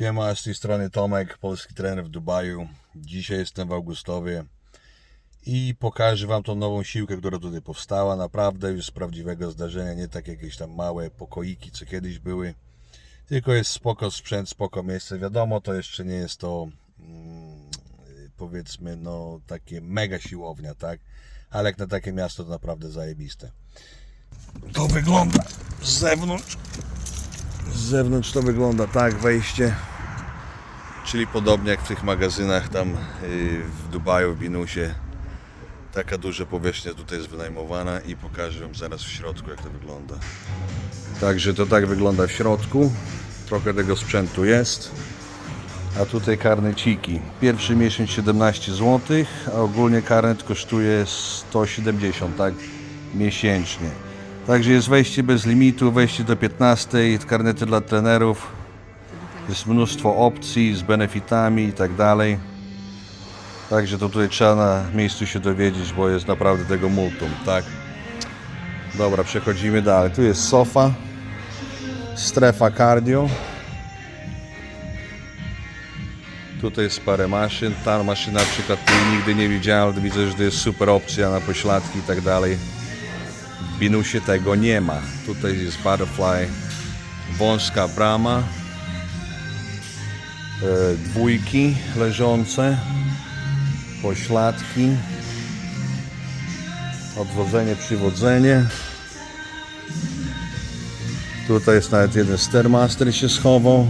Siema, z tej strony Tomek, polski trener w Dubaju. Dzisiaj jestem w Augustowie i pokażę Wam tą nową siłkę, która tutaj powstała. Naprawdę już z prawdziwego zdarzenia, nie tak jakieś tam małe pokoiki, co kiedyś były. Tylko jest spoko sprzęt, spoko miejsce. Wiadomo, to jeszcze nie jest to mm, powiedzmy, no takie mega siłownia, tak? Ale jak na takie miasto to naprawdę zajebiste. To wygląda z zewnątrz. Z zewnątrz to wygląda tak wejście. Czyli podobnie jak w tych magazynach tam yy, w Dubaju, w Binusie. Taka duża powierzchnia tutaj jest wynajmowana i pokażę Wam zaraz w środku jak to wygląda. Także to tak wygląda w środku. Trochę tego sprzętu jest. A tutaj karneciki. Pierwszy miesiąc 17 zł, a ogólnie karnet kosztuje 170 tak miesięcznie. Także jest wejście bez limitu, wejście do 15, karnety dla trenerów. Jest mnóstwo opcji z benefitami i tak dalej. Także to tutaj trzeba na miejscu się dowiedzieć, bo jest naprawdę tego multum, tak? Dobra, przechodzimy dalej. Tu jest sofa, strefa cardio. Tutaj jest parę maszyn. Ta maszyna na przykład nigdy nie widziałem, ale widzę, że to jest super opcja na pośladki i tak dalej. W Binusie tego nie ma. Tutaj jest butterfly, wąska brama, dwójki leżące, pośladki, odwodzenie, przywodzenie. Tutaj jest nawet jeden Stairmaster się schował.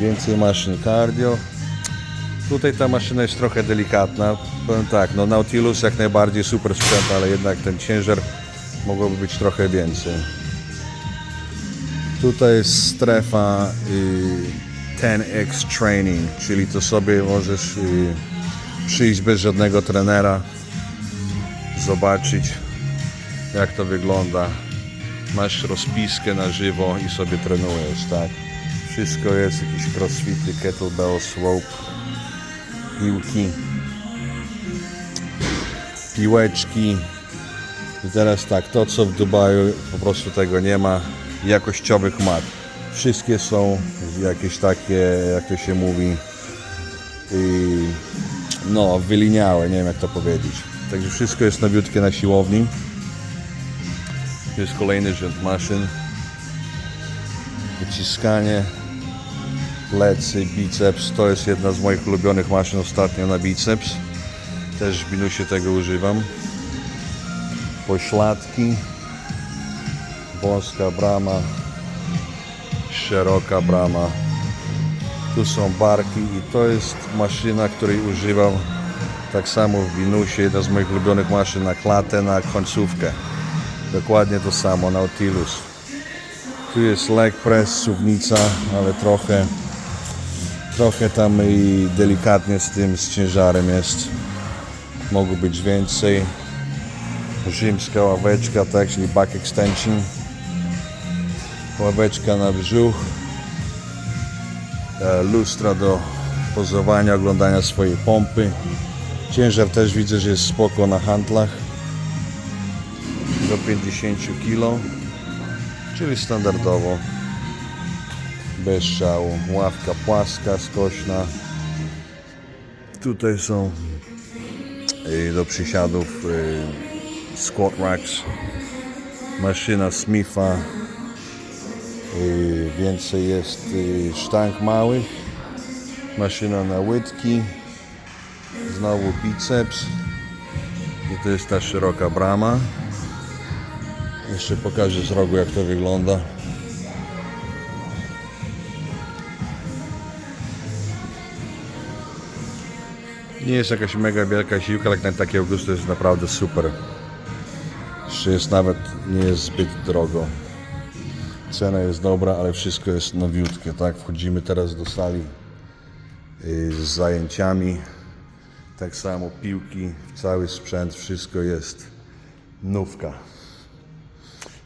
Więcej maszyn cardio. Tutaj ta maszyna jest trochę delikatna. Powiem tak, no Nautilus jak najbardziej super sprzęt, ale jednak ten ciężar mogłoby być trochę więcej. Tutaj jest strefa y, 10x training, czyli to sobie możesz y, przyjść bez żadnego trenera, zobaczyć jak to wygląda. Masz rozpiskę na żywo i sobie trenujesz, tak? Wszystko jest, jakieś crossfity, kettlebell, swope, piłki, piłeczki. I teraz tak, to co w Dubaju po prostu tego nie ma, jakościowych mat. Wszystkie są jakieś takie, jak to się mówi, no wyliniałe, nie wiem jak to powiedzieć. Także wszystko jest nowiutkie na siłowni. Tu jest kolejny rząd maszyn. Wyciskanie, plecy, biceps. To jest jedna z moich ulubionych maszyn ostatnio na biceps. Też w minusie tego używam. Pośladki, wąska brama, szeroka brama. Tu są barki i to jest maszyna, której używam tak samo w Binusie. Jedna z moich ulubionych maszyn na klatę, na końcówkę. Dokładnie to samo, Nautilus. Tu jest leg press, suwnica, ale trochę trochę tam i delikatnie z tym, z ciężarem jest. Mogło być więcej. Rzymska ławeczka, tak, czyli back extension. Ławeczka na brzuch. Lustra do pozowania, oglądania swojej pompy. Ciężar też widzę, że jest spoko na handlach. Do 50 kg. Czyli standardowo bez szału. Ławka płaska, skośna. Tutaj są y, do przysiadów y, squat racks. Maszyna Smitha. Y, Więcej jest y, sztang małych. Maszyna na łydki. Znowu biceps. I to jest ta szeroka brama. Jeszcze pokażę z rogu jak to wygląda. Nie jest jakaś mega wielka siłka, ale na takie Augusty jest naprawdę super. Jeszcze jest nawet nie jest zbyt drogo. Cena jest dobra, ale wszystko jest nowiutkie, tak? Wchodzimy teraz do sali y, z zajęciami. Tak samo piłki, cały sprzęt, wszystko jest nówka.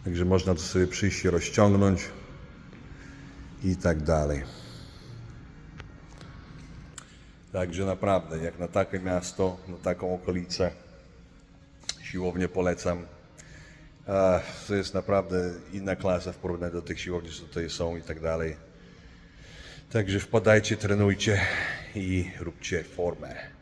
Także można to sobie przyjść i rozciągnąć i tak dalej. Także naprawdę, jak na takie miasto, na taką okolicę, siłownię polecam. To jest naprawdę inna klasa w porównaniu do tych siłowni, co tutaj są i tak dalej. Także wpadajcie, trenujcie i róbcie formę.